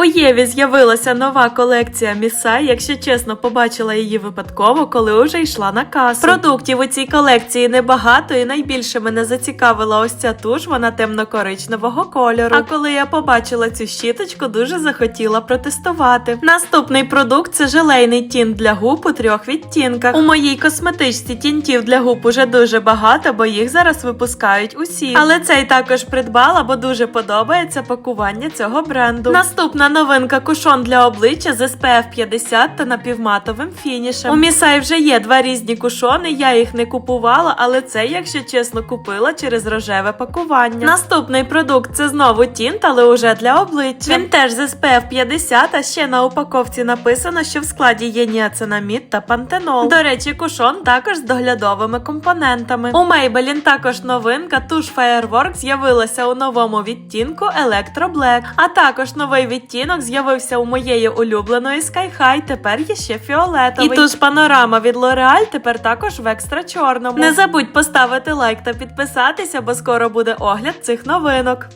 У Єві з'явилася нова колекція Місай. Якщо чесно, побачила її випадково, коли вже йшла на касу. Продуктів у цій колекції небагато, і найбільше мене зацікавила ось ця туш, вона темно-коричневого кольору. А коли я побачила цю щіточку, дуже захотіла протестувати. Наступний продукт це желейний тінт для губ у трьох відтінках. У моїй косметичці тінтів для губ уже дуже багато, бо їх зараз випускають усі. Але цей також придбала, бо дуже подобається пакування цього бренду. Наступна новинка кушон для обличчя з SPF 50 та напівматовим фінішем. У Місай вже є два різні кушони. Я їх не купувала, але цей, якщо чесно, купила через рожеве пакування. Наступний продукт це знову тінт, але уже для обличчя. Він теж з SPF 50, а ще на упаковці написано, що в складі є ніацинамід та пантенол. До речі, кушон також з доглядовими компонентами. У Maybelline також новинка туш Firework з'явилася у новому відтінку Electro Black, а також новий відтінок з'явився у моєї улюбленої Sky High, тепер є ще фіолетовий. І туш панорама від L'Oreal тепер також в екстра чорному. Не забудь поставити лайк та підписатися, бо скоро буде огляд цих новинок.